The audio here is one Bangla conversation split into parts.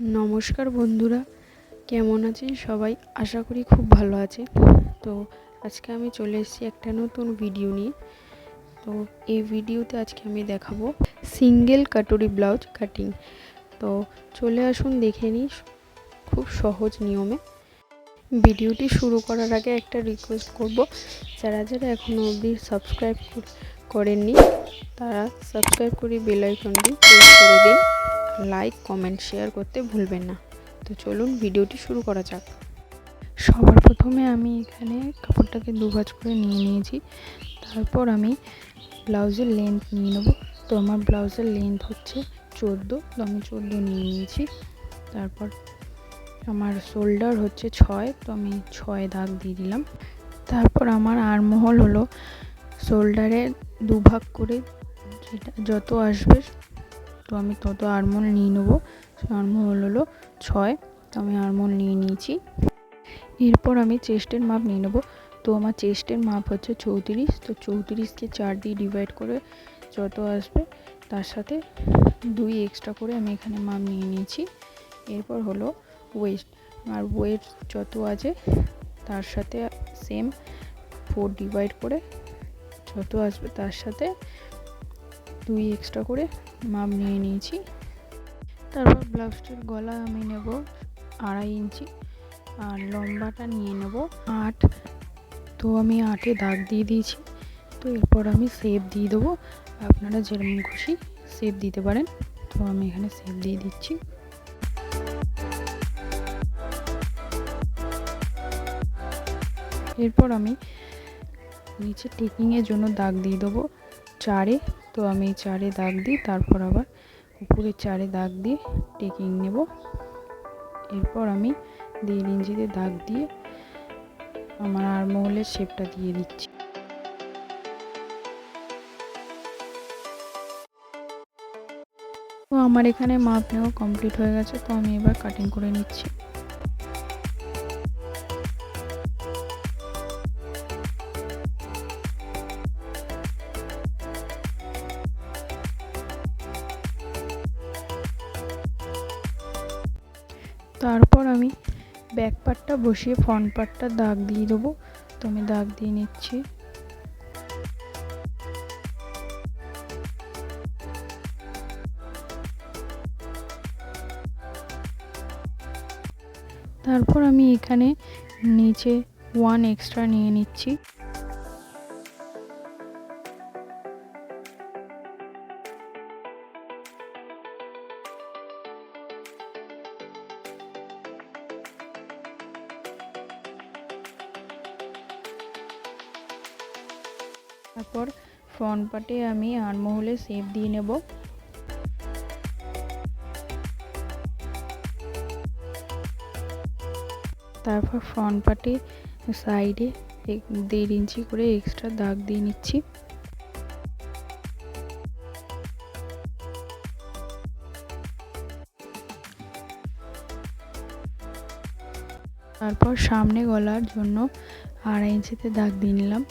নমস্কার বন্ধুরা, কেমন আছেন সবাই? আশা করি খুব ভালো আছে তো আজকে আমি চলে এসেছি একটা নতুন ভিডিও নিয়ে। তো এই ভিডিওতে আজকে আমি দেখাবো সিঙ্গেল কাটুরি ব্লাউজ কাটিং তো চলে আসুন, দেখে নিই খুব সহজ নিয়মে। ভিডিওটি শুরু করার আগে একটা রিকোয়েস্ট করব, যারা যারা এখনও অবধি সাবস্ক্রাইব করেননি, তারা সাবস্ক্রাইব করে বেল আইকনটি প্রেস করে দিন। লাইক, কমেন্ট, শেয়ার করতে ভুলবেন না। তো চলুন ভিডিওটি শুরু করা যাক। সবার প্রথমে আমি এখানে কাপড়টাকে দুভাজ করে নিয়ে নিয়েছি। তারপর আমি ব্লাউজের লেন্থ নিয়ে নেব। তো আমার ব্লাউজের লেন্থ হচ্ছে চোদ্দ। তো আমি চোদ্দ নিয়ে নিয়েছি। তারপর আমার শোল্ডার হচ্ছে ছয়। তো আমি ছয় দাগ দিয়ে দিলাম। তারপর আমার আরমহল হলো শোল্ডারে দুভাগ করে যেটা যত আসবে তো আমি তত আরমোল নিয়ে নেব। আরমোল হলো ছয়, তো আমি আরমোল নিয়ে নিয়েছি। এরপর আমি চেস্টের মাপ নিয়ে নেব। তো আমার চেস্টের মাপ হচ্ছে চৌত্রিশ, তো চৌত্রিশকে চার দিয়ে ডিভাইড করে যত আসবে তার সাথে দুই এক্সট্রা করে আমি এখানে মাপ নিয়ে নিয়েছি। এরপর হলো ওয়েস্ট আর ওয়েট যত আছে তার সাথে সেম ফোর ডিভাইড করে যত আসবে তার সাথে দুই এক্সট্রা করে মাপ নিয়ে নিয়েছি। তারপর ব্লাউজটির গলা আমি নেব আড়াই ইঞ্চি আর লম্বাটা নিয়ে নেব আট। তো আমি আটে দাগ দিয়ে দিয়েছি। তো এরপর আমি সেপ দিয়ে দেবো। আপনারা যেরকম খুশি সেপ দিতে পারেন। তো আমি এখানে সেপ দিয়ে দিচ্ছি। এরপর আমি নিচে টেকিংয়ের জন্য দাগ দিয়ে দেবো চারে। তো আমি চারে দাগ দিই, তারপর আবার উপরে চারে দাগ দিয়ে টেকিং নেব। এরপর আমি দেড় ইঞ্চিতে দাগ দিয়ে আমার আরমহলের শেপটা দিয়ে দিচ্ছি। তো আমার এখানে মাপ নেওয়া কমপ্লিট হয়ে গেছে, তো আমি এবার কাটিং করে নিচ্ছি। তারপর আমি ব্যাক পার্টটা বসিয়ে ফ্রন্ট পার্টটা দাগ দিয়ে দেবো। তো আমি দাগ দিয়ে নিচ্ছি। তারপর আমি এখানে নিচে ওয়ান এক্সট্রা নিয়ে নিচ্ছি। ফ্রন্ট পার্টে আমি আরমহলে শেপ দিয়ে নেব। তারপর ফ্রন্ট পার্টে সাইডে দেড় ইঞ্চি করে এক্সট্রা দাগ দিয়ে নিচ্ছি। তারপর সামনে গলার জন্য আড়াই ইঞ্চিতে দাগ দিয়ে নিলাম।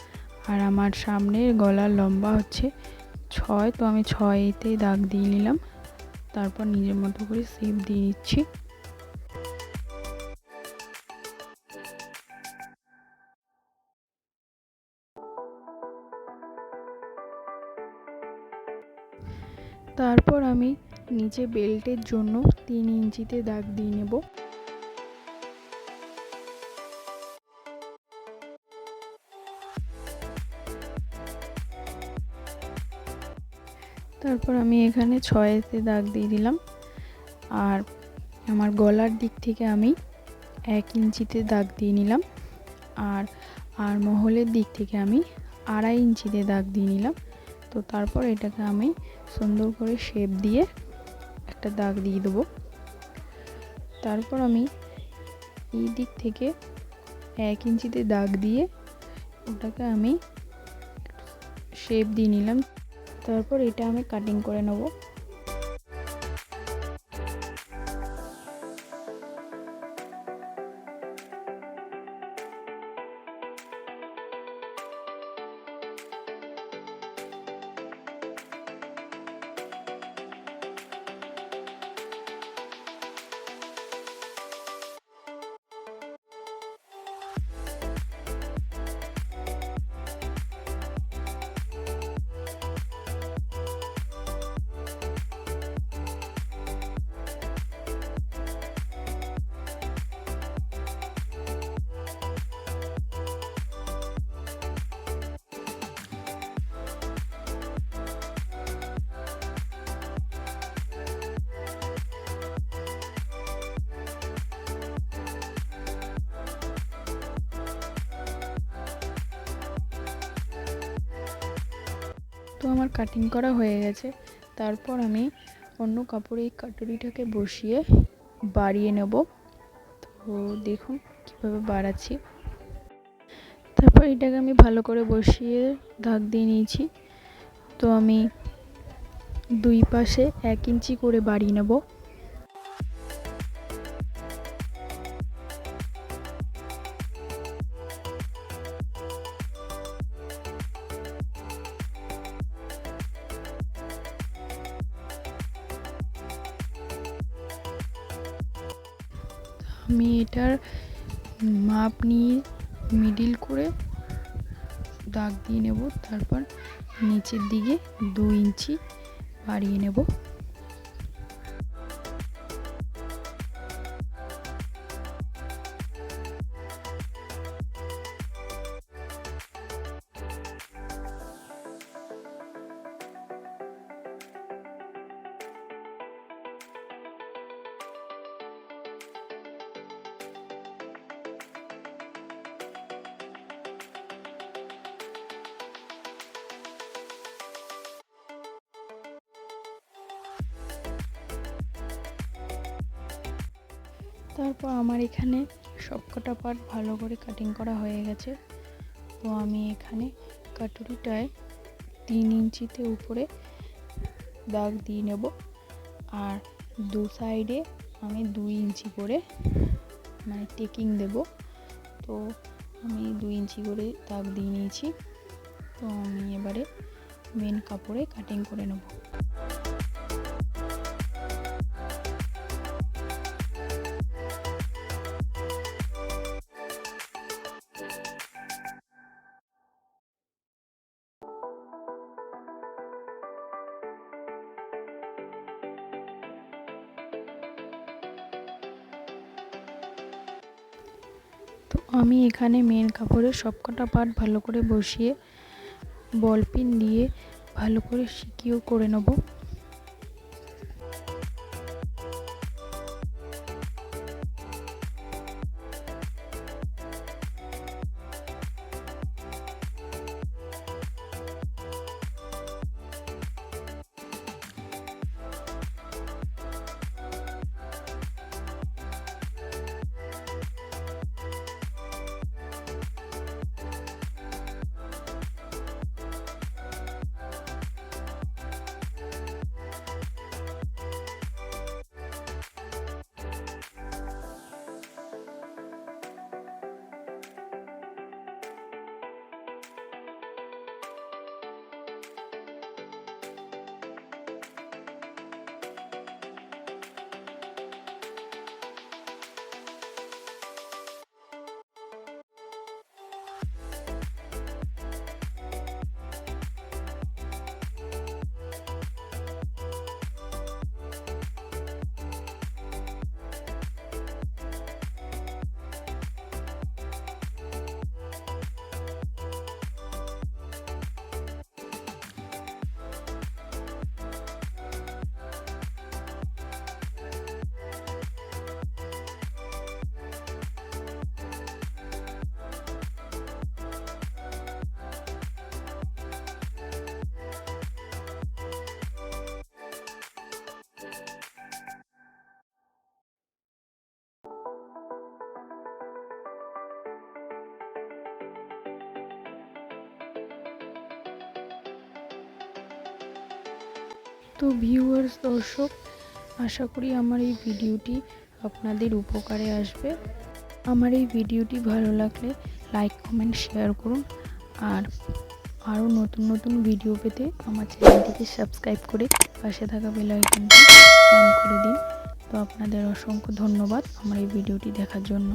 আর আমার সামনের গলার লম্বা হচ্ছে ছয়, তো আমি ছয়তেই দাগ দিয়ে নিলাম। তারপর নিজের মতো করে সেপ দিয়ে নিচ্ছি। তারপর আমি নিচে বেল্টের জন্য তিন ইঞ্চিতে দাগ দিয়ে নেব। তারপর আমি এখানে ছয়েতে দাগ দিয়ে দিলাম। আর আমার গলার দিক থেকে আমি এক ইঞ্চিতে দাগ দিয়ে নিলাম। আর আর মহলের দিক থেকে আমি আড়াই ইঞ্চিতে দাগ দিয়ে নিলাম। তো তারপর এটাকে আমি সুন্দর করে শেপ দিয়ে একটা দাগ দিয়ে দেবো। তারপর আমি এই দিক থেকে এক ইঞ্চিতে দাগ দিয়ে ওটাকে আমি শেপ দিয়ে নিলাম। তারপর এটা আমি কাটিং করে নেব। তো আমার কাটিং করা হয়ে গেছে। তারপর আমি অন্য কাপড়ে এই কাটুরিটাকে বসিয়ে বাড়িয়ে নেব। তো দেখুন কীভাবে বাড়াচ্ছি। তারপর এটাকে আমি ভালো করে বসিয়ে ধাক দিয়ে নিয়েছি। তো আমি দুই পাশে এক ইঞ্চি করে বাড়িয়ে নেব। আমি এটার মাপ নিয়ে মিডিল করে দাগ দিয়ে নেব, তারপর নিচের দিকে দু ইঞ্চি বাড়িয়ে নেব। তারপর আমার এখানে সবকটা পার্ট ভালো করে কাটিং করা হয়ে গেছে। তো আমি এখানে কাটুরিটায় তিন ইঞ্চিতে উপরে দাগ দিয়ে নেব আর দু সাইডে আমি দুই ইঞ্চি করে মানে টেকিং দেব। তো আমি দুই ইঞ্চি করে দাগ দিয়ে নিয়েছি। তো আমি এবারে মেন কাপড়ে কাটিং করে নেব। আমি এখানে মেন কাপড়ের সবকটা পার্ট ভালো করে বসিয়ে বলপিন দিয়ে ভালো করে শিকিও করে নেব। তো ভিউয়ার্স দর্শক, আশা করি আমার এই ভিডিওটি আপনাদের উপকারে আসবে। আমার এই ভিডিওটি ভালো লাগলে লাইক কমেন্ট শেয়ার করুন। আর আরও নতুন নতুন ভিডিও পেতে আমার চ্যানেলটিকে সাবস্ক্রাইব করে পাশে থাকা বেল আইকনটি অন করে দিন। তো আপনাদের অসংখ্য ধন্যবাদ আমার এই ভিডিওটি দেখার জন্য।